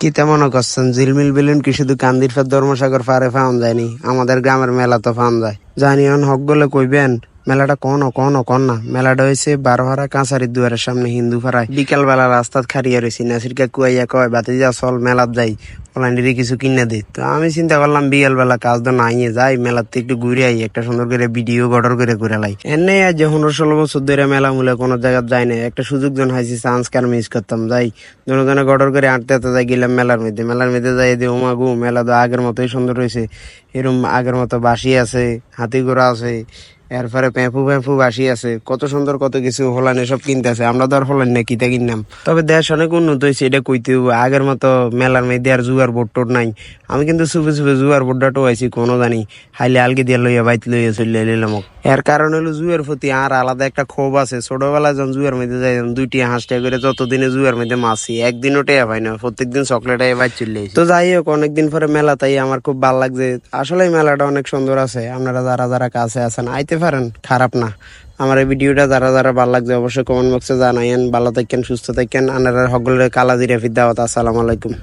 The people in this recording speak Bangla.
কি তেমন করছেন? ঝিলমিল বিলুন কি শুধু কান্দির ফের ধর্মসাগর পারে ফাউন যায়নি আমাদের গ্রামের মেলা তো ফাউন যায় জানি অন হক গলে কইবেন মেলাটা কোন কোন কোন না। মেলাটা হয়েছে বারোহারা কাঁচারির দুয়ারের সামনে হিন্দু পাড়ায় বিকাল বেলা রাস্তাত খারিয়া রয়েছি নাসিরকে কুয়াইয়া কয়, বাতি যা, চল মেলাত যাই। অনলাইনে কিছু কিনে দে। তো আমি চিন্তা করলাম বিকাল বেলা কাজ তো নাই যাই, মেলাতে একটু ঘুরে আই, একটা সুন্দর করে ভিডিও গডর করে ঘুরে লাই। এনে আজ যে পনেরো, ষোলো বছর ধরে মেলা মূলে কোনো জায়গায় যায় না একটা সুযোগ জন হাইছি চান্স কার মিস করতাম, যাই। জনজনে গডর করে আটতে আটতে যাই গেলাম মেলার মধ্যে। মেলার মধ্যে যাই দিয়ে, ওমা গু, মেলা তো আগের মতোই সুন্দর রয়েছে এরম আগের মতো বাসি আছে, হাতি ঘোড়া আছে এরপরে পেঁপু পেঁপু বাসি আছে, কত সুন্দর কত কিছু হলান এসব কিনতে আছে আমরা তো আর হলান না কিতা কিনলাম। তবে দেশ অনেক উন্নত হয়েছে, এটা কইতে আগের মতো মেলার মধ্যে আর জুয়ার বোর্ড টোড নাই। আমি কিন্তু সুপে সুপে জুয়ার বোর্ডটা টোয়াইছি, কোনো জানি, হাইলে আলগে দিয়ে লইয়া বাইত লইয়া চলে এলাম এর কারণ হলো জুয়ের প্রতি আর আলাদা একটা ক্ষোভ আছে, ছোটবেলায় যখন জুয়ের মধ্যে যাই দুইটি হাঁসটা করে যতদিনে জুয়ের মধ্যে মাসি একদিনও টেয়া পাই না, প্রত্যেকদিন চকলেট বাইর চলে তো যাই হোক, অনেকদিন পরে মেলা তাই আমার খুব ভালো লাগছে। আসলে মেলাটা অনেক সুন্দর আছে, আপনারা যারা যারা কাছে আছেন, আইতে পারেন? খারাপ না। আমার এই ভিডিওটা যারা যারা ভালো লাগছে অবশ্যই কমেন্ট বক্সে জানাইন ভালো থাকেন, সুস্থ থাকেন। আনারা সকলের কালাজিরা ফিদাওয়াত আসসালামু আলাইকুম।